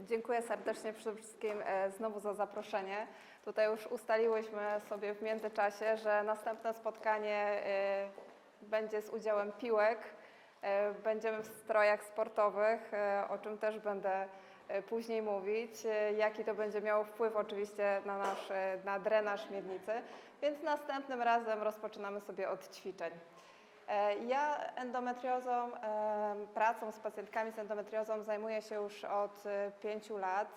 Dziękuję serdecznie przede wszystkim e, znowu za zaproszenie. Tutaj już ustaliłyśmy sobie w międzyczasie, że następne spotkanie e, będzie z udziałem piłek. E, Będziemy w strojach sportowych, o czym też będę później mówić. Jaki to będzie miało wpływ oczywiście na nasz na drenaż miednicy. Więc następnym razem rozpoczynamy sobie od ćwiczeń. E, Ja endometriozą, e, pracą z pacjentkami z endometriozą zajmuję się już od e, pięciu lat.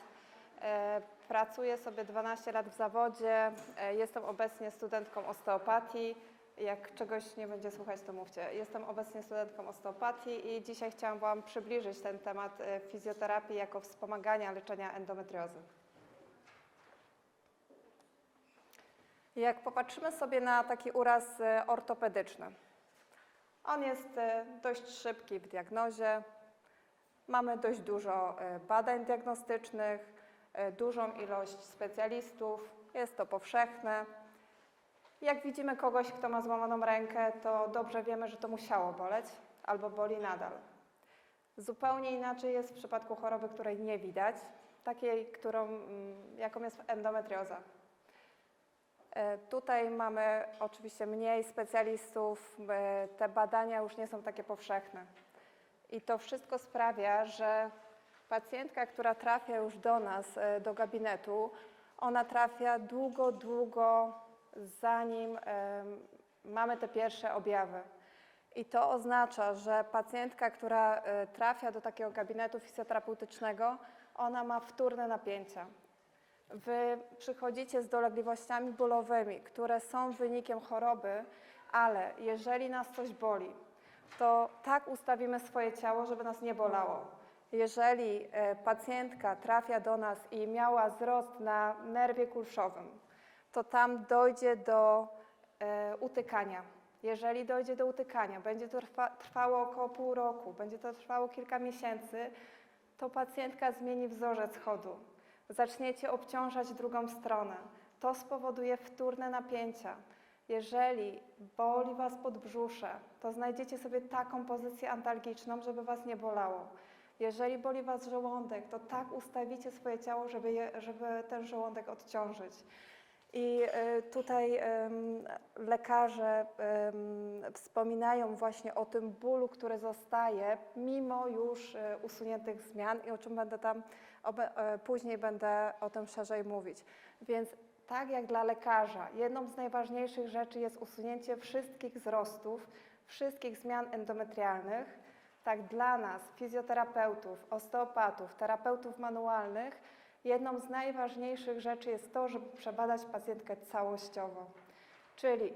E, Pracuję sobie 12 lat w zawodzie. E, Jestem obecnie studentką osteopatii. Jak czegoś nie będzie słuchać, to mówcie. Jestem obecnie studentką osteopatii i dzisiaj chciałam Wam przybliżyć ten temat e, fizjoterapii jako wspomagania leczenia endometriozy. Jak popatrzymy sobie na taki uraz e, ortopedyczny, on jest e, dość szybki w diagnozie. Mamy dość dużo e, badań diagnostycznych, e, dużą ilość specjalistów. Jest to powszechne. Jak widzimy kogoś, kto ma złamaną rękę, to dobrze wiemy, że to musiało boleć albo boli nadal. Zupełnie inaczej jest w przypadku choroby, której nie widać, takiej, którą, mm, jaką jest endometrioza. E, Tutaj mamy oczywiście mniej specjalistów, e, te badania już nie są takie powszechne. I to wszystko sprawia, że pacjentka, która trafia już do nas, e, do gabinetu, ona trafia długo, długo zanim mamy te pierwsze objawy. I to oznacza, że pacjentka, która trafia do takiego gabinetu fizjoterapeutycznego, ona ma wtórne napięcia. Wy przychodzicie z dolegliwościami bólowymi, które są wynikiem choroby, ale jeżeli nas coś boli, to tak ustawimy swoje ciało, żeby nas nie bolało. Jeżeli e, pacjentka trafia do nas i miała wzrost na nerwie kulszowym, to tam dojdzie do e, utykania. Jeżeli dojdzie do utykania, będzie to trwa, trwało około pół roku, będzie to trwało kilka miesięcy, to pacjentka zmieni wzorzec chodu. Zaczniecie obciążać drugą stronę. To spowoduje wtórne napięcia. Jeżeli boli Was podbrzusze, to znajdziecie sobie taką pozycję antalgiczną, żeby Was nie bolało. Jeżeli boli Was żołądek, to tak ustawicie swoje ciało, żeby, je, żeby ten żołądek odciążyć. I y, tutaj lekarze wspominają właśnie o tym bólu, który zostaje mimo już y, usuniętych zmian i o czym będę tam później będę o tym szerzej mówić. Więc tak jak dla lekarza, jedną z najważniejszych rzeczy jest usunięcie wszystkich wzrostów, wszystkich zmian endometrialnych, tak dla nas, fizjoterapeutów, osteopatów, terapeutów manualnych, jedną z najważniejszych rzeczy jest to, żeby przebadać pacjentkę całościowo. Czyli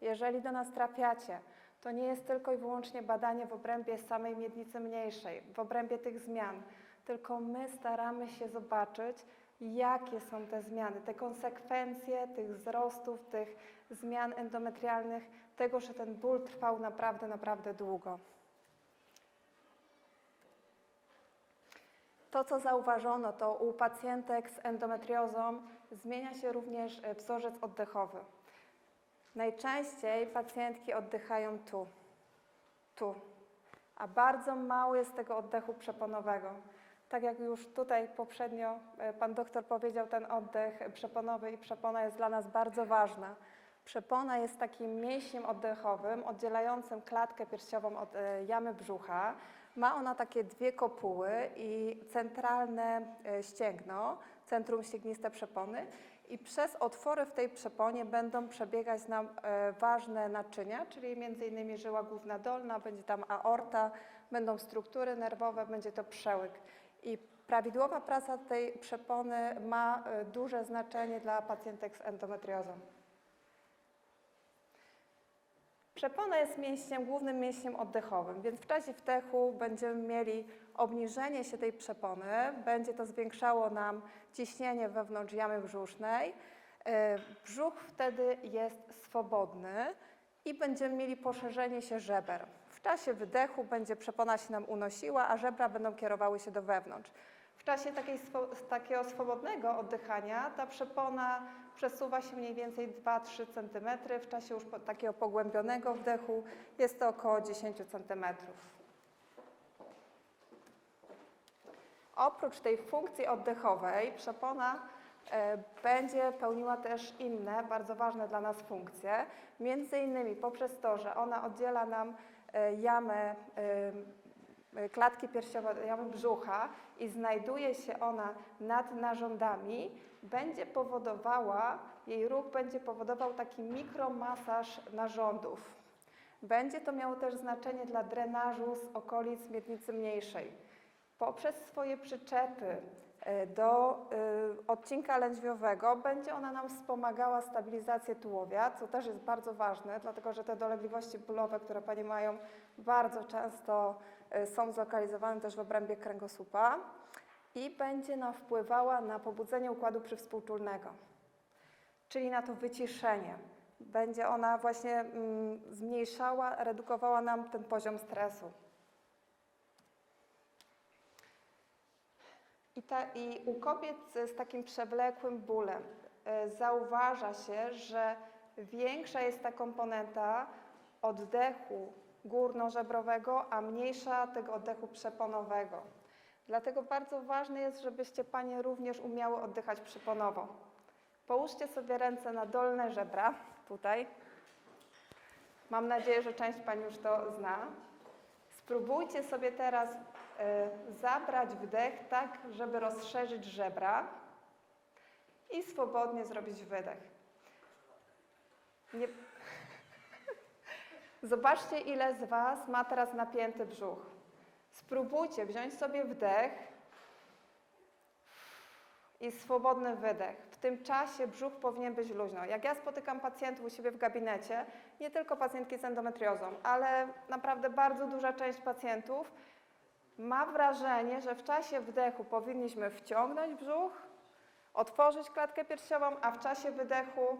jeżeli do nas trafiacie, to nie jest tylko i wyłącznie badanie w obrębie samej miednicy mniejszej, w obrębie tych zmian, tylko my staramy się zobaczyć, jakie są te zmiany, te konsekwencje tych wzrostów, tych zmian endometrialnych, tego, że ten ból trwał naprawdę, naprawdę długo. To, co zauważono, to u pacjentek z endometriozą zmienia się również e, wzorzec oddechowy. Najczęściej pacjentki oddychają tu, tu, a bardzo mało jest tego oddechu przeponowego. Tak jak już tutaj poprzednio e, pan doktor powiedział, ten oddech przeponowy i przepona jest dla nas bardzo ważna. Przepona jest takim mięśniem oddechowym oddzielającym klatkę piersiową od e, jamy brzucha. Ma ona takie dwie kopuły i centralne e, ścięgno, centrum ściegniste przepony i przez otwory w tej przeponie będą przebiegać nam ważne naczynia, czyli innymi żyła główna dolna, będzie tam aorta, będą struktury nerwowe, będzie to przełyk. I prawidłowa praca tej przepony ma e, duże znaczenie dla pacjentek z endometriozą. Przepona jest mięśniem, głównym mięśniem oddechowym, więc w czasie wdechu będziemy mieli obniżenie się tej przepony, będzie to zwiększało nam ciśnienie wewnątrz jamy brzusznej. E, Brzuch wtedy jest swobodny i będziemy mieli poszerzenie się żeber. W czasie wydechu będzie przepona się nam unosiła, a żebra będą kierowały się do wewnątrz. W czasie takiego swobodnego oddychania ta przepona przesuwa się mniej więcej 2-3 cm. W czasie już po- takiego pogłębionego wdechu jest to około 10 cm. Oprócz tej funkcji oddechowej przepona e, będzie pełniła też inne, bardzo ważne dla nas funkcje, między innymi poprzez to, że ona oddziela nam jamę e, klatki piersiowej, jamy brzucha i znajduje się ona nad narządami, będzie powodowała, jej ruch będzie powodował taki mikromasaż narządów. Będzie to miało też znaczenie dla drenażu z okolic miednicy mniejszej. Poprzez swoje przyczepy e, do e, odcinka lędźwiowego będzie ona nam wspomagała stabilizację tułowia, co też jest bardzo ważne, dlatego że te dolegliwości bólowe, które Panie mają, bardzo często e, są zlokalizowane też w obrębie kręgosłupa i będzie nam wpływała na pobudzenie układu przywspółczulnego, czyli na to wyciszenie. Będzie ona właśnie mm, zmniejszała, redukowała nam ten poziom stresu. I, ta, I u kobiet z takim przewlekłym bólem e, zauważa się, że większa jest ta komponenta oddechu górnożebrowego, a mniejsza tego oddechu przeponowego. Dlatego bardzo ważne jest, żebyście Panie również umiały oddychać przeponowo. Połóżcie sobie ręce na dolne żebra, tutaj. Mam nadzieję, że część Pani już to zna. Spróbujcie sobie teraz zabrać wdech tak, żeby rozszerzyć żebra i swobodnie zrobić wydech. Nie... Zobaczcie, ile z Was ma teraz napięty brzuch. Spróbujcie wziąć sobie wdech i swobodny wydech. W tym czasie brzuch powinien być luźno. Jak ja spotykam pacjentów u siebie w gabinecie, nie tylko pacjentki z endometriozą, ale naprawdę bardzo duża część pacjentów ma wrażenie, że w czasie wdechu powinniśmy wciągnąć brzuch, otworzyć klatkę piersiową, a w czasie wydechu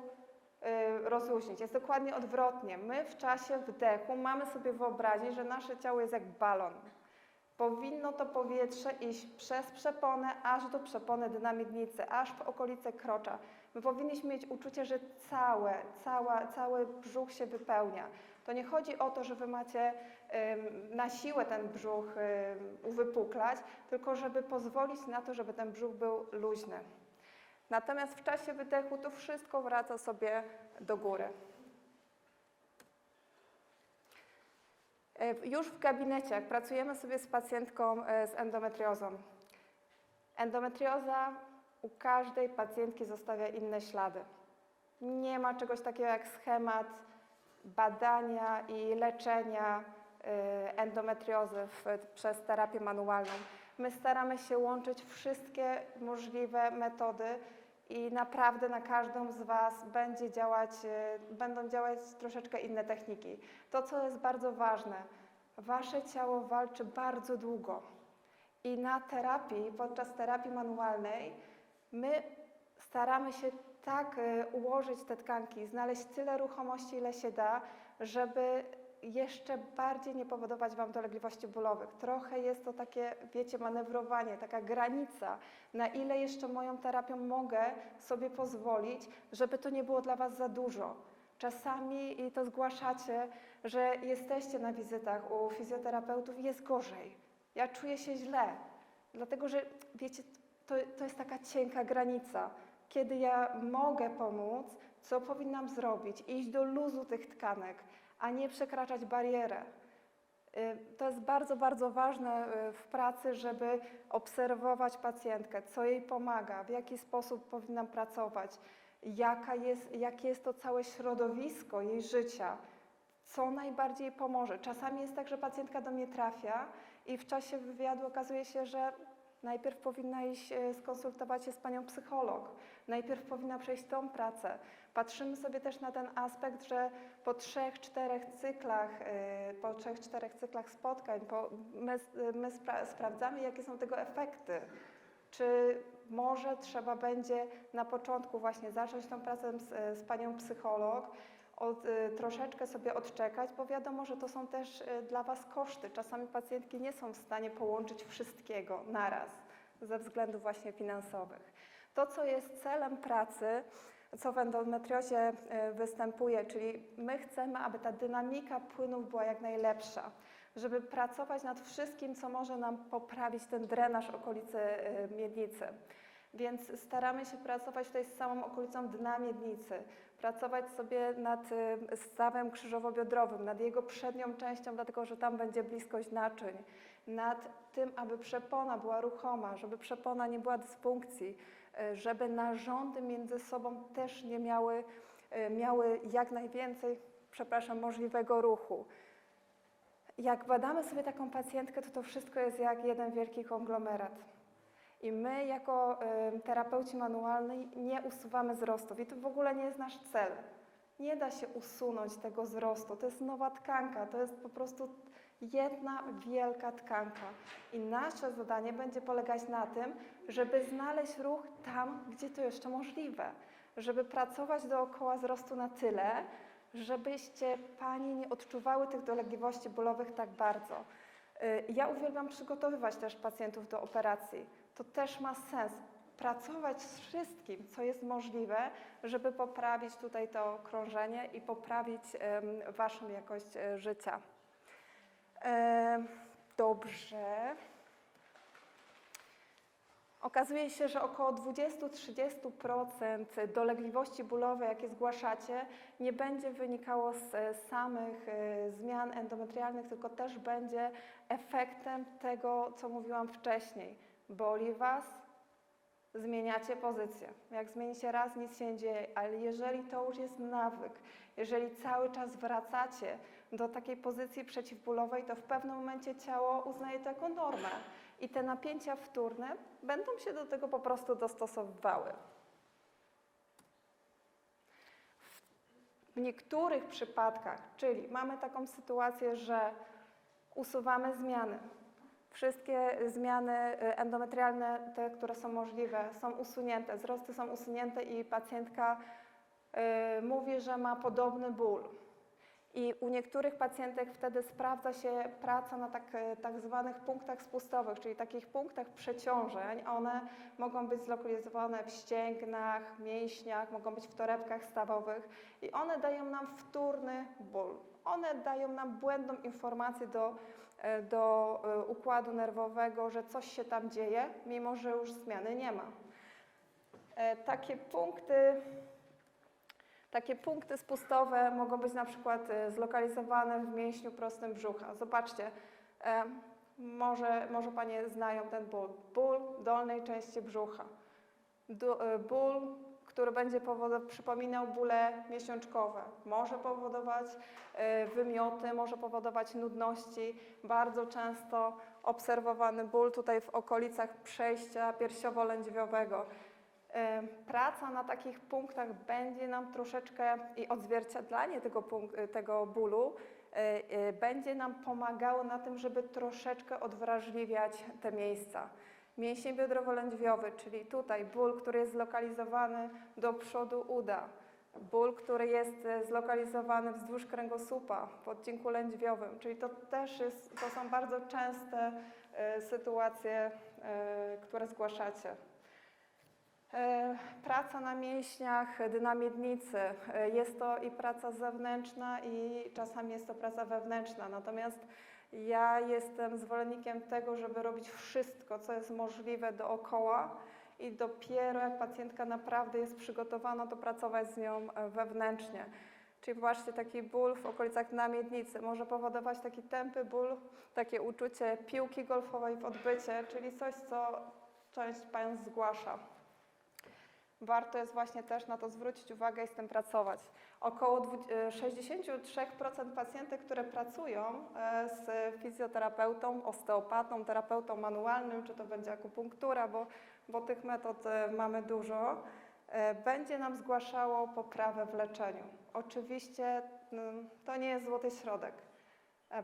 y, rozluźnić. Jest dokładnie odwrotnie. My w czasie wdechu mamy sobie wyobrazić, że nasze ciało jest jak balon. Powinno to powietrze iść przez przeponę aż do przepony dynamiednicy, aż w okolice krocza. My powinniśmy mieć uczucie, że całe, cała, cały brzuch się wypełnia. To nie chodzi o to, że wy macie ym, na siłę ten brzuch ym, uwypuklać, tylko żeby pozwolić na to, żeby ten brzuch był luźny. Natomiast w czasie wydechu to wszystko wraca sobie do góry. Już w gabinecie, pracujemy sobie z pacjentką e, z endometriozą, endometrioza u każdej pacjentki zostawia inne ślady. Nie ma czegoś takiego jak schemat badania i leczenia e, endometriozy w, przez terapię manualną. My staramy się łączyć wszystkie możliwe metody i naprawdę na każdą z Was będzie działać, e, będą działać troszeczkę inne techniki. To, co jest bardzo ważne, Wasze ciało walczy bardzo długo i na terapii, podczas terapii manualnej, my staramy się tak e, ułożyć te tkanki, znaleźć tyle ruchomości, ile się da, żeby jeszcze bardziej nie powodować Wam dolegliwości bólowych. Trochę jest to takie, wiecie, manewrowanie, taka granica, na ile jeszcze moją terapią mogę sobie pozwolić, żeby to nie było dla Was za dużo. Czasami i to zgłaszacie, że jesteście na wizytach u fizjoterapeutów i jest gorzej. Ja czuję się źle, dlatego że, wiecie, to, to jest taka cienka granica, kiedy ja mogę pomóc, co powinnam zrobić, iść do luzu tych tkanek, a nie przekraczać barierę. Y, To jest bardzo, bardzo ważne y, w pracy, żeby obserwować pacjentkę, co jej pomaga, w jaki sposób powinnam pracować, jaka jest, jakie jest to całe środowisko jej życia, co najbardziej pomoże. Czasami jest tak, że pacjentka do mnie trafia i w czasie wywiadu okazuje się, że najpierw powinna iść e, skonsultować się z panią psycholog, najpierw powinna przejść tą pracę. Patrzymy sobie też na ten aspekt, że po trzech, czterech cyklach, e, po trzech, czterech cyklach spotkań, po, my, my spra sprawdzamy, jakie są tego efekty. Czy może trzeba będzie na początku właśnie zacząć tą pracę z, z panią psycholog, od, y, troszeczkę sobie odczekać, bo wiadomo, że to są też y, dla Was koszty. Czasami pacjentki nie są w stanie połączyć wszystkiego naraz ze względów właśnie finansowych. To, co jest celem pracy, co w endometriozie y, występuje, czyli my chcemy, aby ta dynamika płynów była jak najlepsza, żeby pracować nad wszystkim, co może nam poprawić ten drenaż okolicy miednicy. Więc staramy się pracować tutaj z samą okolicą dna miednicy, pracować sobie nad y, stawem krzyżowo-biodrowym, nad jego przednią częścią, dlatego że tam będzie bliskość naczyń, nad tym, aby przepona była ruchoma, żeby przepona nie była dysfunkcji, y, żeby narządy między sobą też nie miały, y, miały jak najwięcej, przepraszam, możliwego ruchu. Jak badamy sobie taką pacjentkę, to to wszystko jest jak jeden wielki konglomerat. I my jako terapeuci manualni nie usuwamy wzrostów i to w ogóle nie jest nasz cel. Nie da się usunąć tego wzrostu. To jest nowa tkanka, to jest po prostu jedna wielka tkanka. I nasze zadanie będzie polegać na tym, żeby znaleźć ruch tam, gdzie to jeszcze możliwe. Żeby pracować dookoła wzrostu na tyle, żebyście Pani nie odczuwały tych dolegliwości bólowych tak bardzo. Y, Ja uwielbiam przygotowywać też pacjentów do operacji. To też ma sens. Pracować z wszystkim, co jest możliwe, żeby poprawić tutaj to krążenie i poprawić Waszą jakość e, życia. Dobrze. Okazuje się, że około 20-30% dolegliwości bólowej, jakie zgłaszacie, nie będzie wynikało z e, samych e, zmian endometrialnych, tylko też będzie efektem tego, co mówiłam wcześniej. Boli Was, zmieniacie pozycję. Jak zmienicie raz, nic się nie dzieje, ale jeżeli to już jest nawyk, jeżeli cały czas wracacie do takiej pozycji przeciwbólowej, to w pewnym momencie ciało uznaje to jako normę i te napięcia wtórne będą się do tego po prostu dostosowywały. W niektórych przypadkach, czyli mamy taką sytuację, że usuwamy zmiany. Wszystkie zmiany y, endometrialne, te, które są możliwe, są usunięte, wzrosty są usunięte i pacjentka y, mówi, że ma podobny ból. I u niektórych pacjentek wtedy sprawdza się praca na tak, tak zwanych punktach spustowych, czyli takich punktach przeciążeń. One mogą być zlokalizowane w ścięgnach, mięśniach, mogą być w torebkach stawowych i one dają nam wtórny ból. One dają nam błędną informację do, do e, układu nerwowego, że coś się tam dzieje, mimo że już zmiany nie ma. E, Takie punkty takie punkty spustowe mogą być na przykład e, zlokalizowane w mięśniu prostym brzucha. Zobaczcie, e, może, może Panie znają ten ból. Ból dolnej części brzucha. E, ból, który będzie przypominał bóle miesiączkowe. Może powodować e, wymioty, może powodować nudności. Bardzo często obserwowany ból tutaj w okolicach przejścia piersiowo-lędźwiowego. E, Praca na takich punktach będzie nam troszeczkę i odzwierciedlanie tego, punk- tego bólu będzie nam pomagało na tym, żeby troszeczkę odwrażliwiać te miejsca. Mięsień biodrowo-lędźwiowy, czyli tutaj ból, który jest zlokalizowany do przodu uda, ból, który jest e, zlokalizowany wzdłuż kręgosłupa, w odcinku lędźwiowym, czyli to też jest, to są bardzo częste e, sytuacje, e, które zgłaszacie. Praca na mięśniach, dna miednicy. Jest to i praca zewnętrzna i czasami jest to praca wewnętrzna. Natomiast ja jestem zwolennikiem tego, żeby robić wszystko, co jest możliwe dookoła i dopiero jak pacjentka naprawdę jest przygotowana, to pracować z nią e, wewnętrznie. Czyli właśnie taki ból w okolicach dna miednicy może powodować taki tępy ból, takie uczucie piłki golfowej w odbycie, czyli coś, co część Państw zgłasza warto jest właśnie też na to zwrócić uwagę i z tym pracować. Około dwu- e, 63% pacjentek, które pracują e, z fizjoterapeutą, osteopatą, terapeutą manualnym, czy to będzie akupunktura, bo, bo tych metod e, mamy dużo, będzie nam zgłaszało poprawę w leczeniu. Oczywiście mm, to nie jest złoty środek.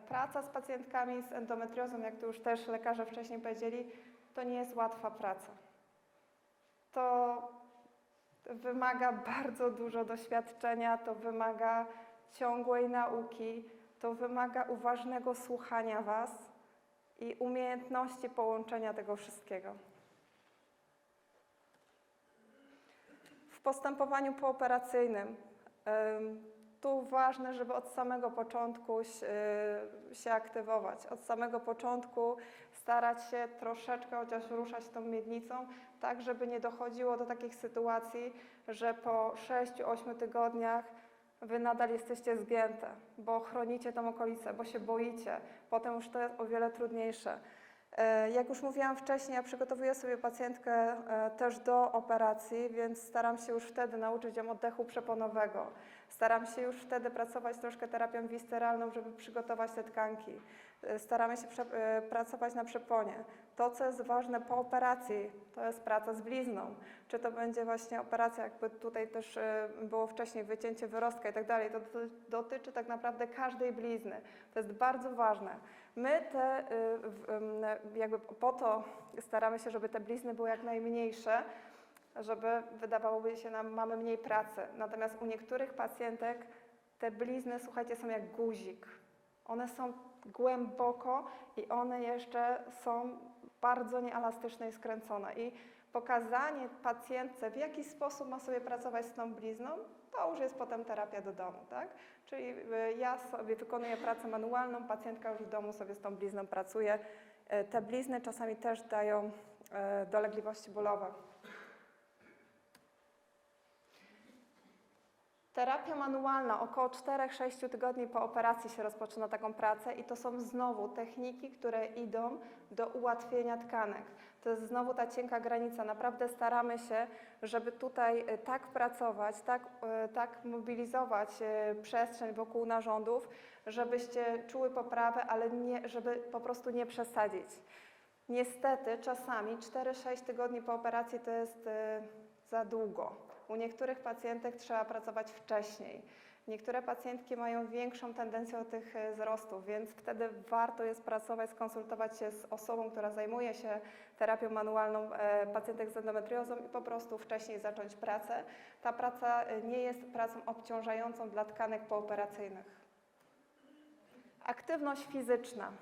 Praca z pacjentkami z endometriozą, jak tu już też lekarze wcześniej powiedzieli, to nie jest łatwa praca. To wymaga bardzo dużo doświadczenia, to wymaga ciągłej nauki, to wymaga uważnego słuchania Was i umiejętności połączenia tego wszystkiego. W postępowaniu pooperacyjnym em, tu ważne, żeby od samego początku się, się aktywować, od samego początku starać się troszeczkę chociaż ruszać tą miednicą, tak żeby nie dochodziło do takich sytuacji, że po 6-8 tygodniach Wy nadal jesteście zgięte, bo chronicie tą okolicę, bo się boicie. Potem już to jest o wiele trudniejsze. E, Jak już mówiłam wcześniej, ja przygotowuję sobie pacjentkę e, też do operacji, więc staram się już wtedy nauczyć ją oddechu przeponowego. Staram się już wtedy pracować troszkę terapią wisteralną, żeby przygotować te tkanki. E, Staramy się e, pracować na przeponie. To, co jest ważne po operacji, to jest praca z blizną. Czy to będzie właśnie operacja, jakby tutaj też e, było wcześniej, wycięcie wyrostka i tak dalej. To doty- dotyczy tak naprawdę każdej blizny. To jest bardzo ważne. My te, jakby po to staramy się, żeby te blizny były jak najmniejsze, żeby wydawałoby się nam, mamy mniej pracy. Natomiast u niektórych pacjentek te blizny, słuchajcie, są jak guzik. One są głęboko i one jeszcze są bardzo nieelastyczne i skręcone. I pokazanie pacjentce, w jaki sposób ma sobie pracować z tą blizną, to już jest potem terapia do domu, tak? Czyli y, ja sobie wykonuję pracę manualną, pacjentka już w domu sobie z tą blizną pracuje. E, Te blizny czasami też dają e, dolegliwości bólowe. Terapia manualna około 4-6 tygodni po operacji się rozpoczyna taką pracę i to są znowu techniki, które idą do ułatwienia tkanek. To jest znowu ta cienka granica. Naprawdę staramy się, żeby tutaj e, tak pracować, tak, e, tak mobilizować e, przestrzeń wokół narządów, żebyście czuły poprawę, ale nie, żeby po prostu nie przesadzić. Niestety czasami 4-6 tygodni po operacji to jest za długo. U niektórych pacjentek trzeba pracować wcześniej. Niektóre pacjentki mają większą tendencję do tych e, wzrostów, więc wtedy warto jest pracować, skonsultować się z osobą, która zajmuje się terapią manualną e, pacjentek z endometriozą i po prostu wcześniej zacząć pracę. Ta praca e, nie jest pracą obciążającą dla tkanek pooperacyjnych. Aktywność fizyczna.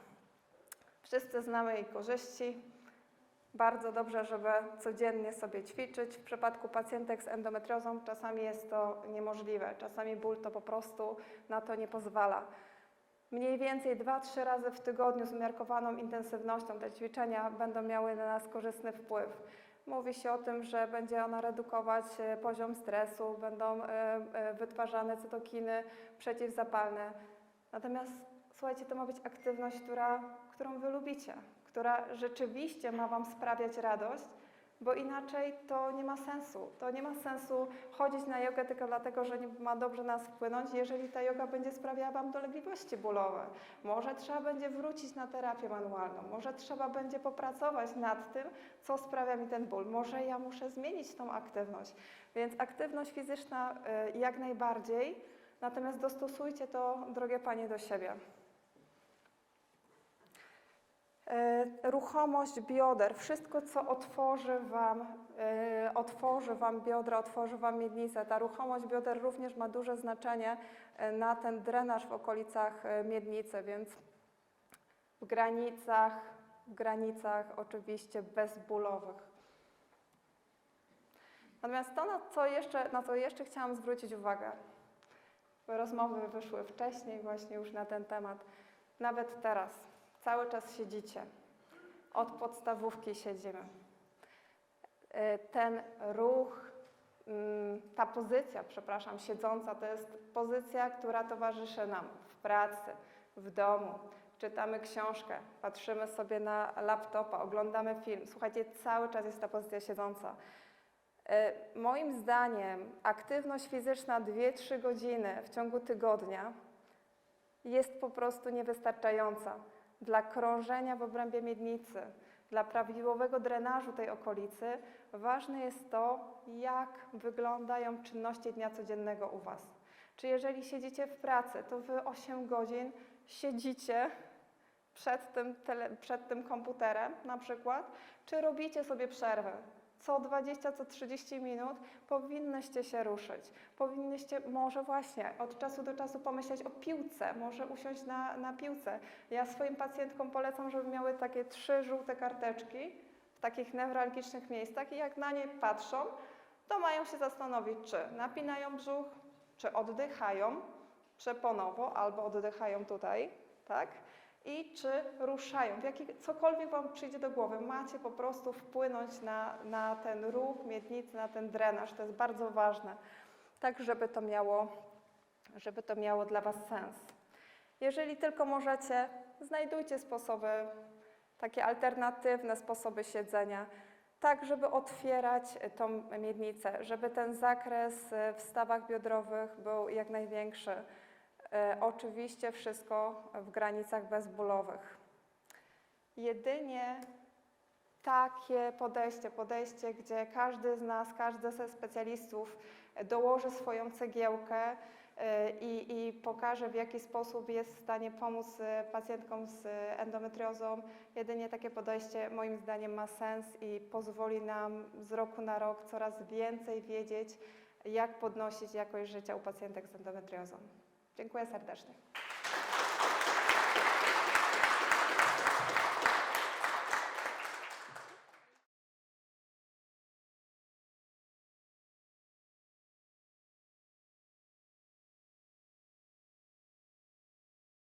Wszyscy znamy jej korzyści. Bardzo dobrze, żeby codziennie sobie ćwiczyć. W przypadku pacjentek z endometriozą czasami jest to niemożliwe. Czasami ból to po prostu na to nie pozwala. Mniej więcej 2-3 razy w tygodniu z umiarkowaną intensywnością te ćwiczenia będą miały na nas korzystny wpływ. Mówi się o tym, że będzie ona redukować e, poziom stresu, będą e, e, wytwarzane cytokiny przeciwzapalne. Natomiast słuchajcie, to ma być aktywność, która, którą wy lubicie, która rzeczywiście ma wam sprawiać radość, bo inaczej to nie ma sensu. To nie ma sensu chodzić na jogę tylko dlatego, że nie ma dobrze nas wpłynąć, jeżeli ta joga będzie sprawiała wam dolegliwości bólowe. Może trzeba będzie wrócić na terapię manualną, może trzeba będzie popracować nad tym, co sprawia mi ten ból. Może ja muszę zmienić tą aktywność. Więc aktywność fizyczna y, jak najbardziej, natomiast dostosujcie to, drogie panie, do siebie. E, Ruchomość bioder, wszystko co otworzy Wam, e, otworzy Wam biodra, otworzy Wam miednicę. Ta ruchomość bioder również ma duże znaczenie e, na ten drenaż w okolicach miednicy, więc w granicach, w granicach oczywiście bezbólowych. Natomiast to, na co jeszcze, na co jeszcze chciałam zwrócić uwagę, rozmowy wyszły wcześniej właśnie już na ten temat, nawet teraz cały czas siedzicie. Od podstawówki siedzimy. E, Ten ruch, mm, ta pozycja, przepraszam, siedząca, to jest pozycja, która towarzyszy nam w pracy, w domu. Czytamy książkę, patrzymy sobie na laptopa, oglądamy film. Słuchajcie, cały czas jest ta pozycja siedząca. E, Moim zdaniem aktywność fizyczna 2-3 godziny w ciągu tygodnia jest po prostu niewystarczająca dla krążenia w obrębie miednicy, dla prawidłowego drenażu tej okolicy. Ważne jest to, jak wyglądają czynności dnia codziennego u Was. Czy jeżeli siedzicie w pracy, to Wy 8 godzin siedzicie przed tym, tele, przed tym komputerem na przykład, czy robicie sobie przerwę? Co 20, co 30 minut powinnyście się ruszyć. Powinnyście może właśnie od czasu do czasu pomyśleć o piłce, może usiąść na, na piłce. Ja swoim pacjentkom polecam, żeby miały takie trzy żółte karteczki w takich newralgicznych miejscach i jak na nie patrzą, to mają się zastanowić, czy napinają brzuch, czy oddychają, przeponowo albo oddychają tutaj, tak? I czy ruszają, w jaki, cokolwiek Wam przyjdzie do głowy, macie po prostu wpłynąć na, na ten ruch miednicy, na ten drenaż, to jest bardzo ważne, tak żeby to miało, żeby to miało dla Was sens. Jeżeli tylko możecie, znajdujcie sposoby, takie alternatywne sposoby siedzenia, tak żeby otwierać tą miednicę, żeby ten zakres w stawach biodrowych był jak największy. E, Oczywiście wszystko w granicach bezbólowych. Jedynie takie podejście, podejście, gdzie każdy z nas, każdy ze specjalistów dołoży swoją cegiełkę e, i, i pokaże, w jaki sposób jest w stanie pomóc e, pacjentkom z endometriozą. Jedynie takie podejście moim zdaniem ma sens i pozwoli nam z roku na rok coraz więcej wiedzieć, jak podnosić jakość życia u pacjentek z endometriozą. Dziękuję serdecznie.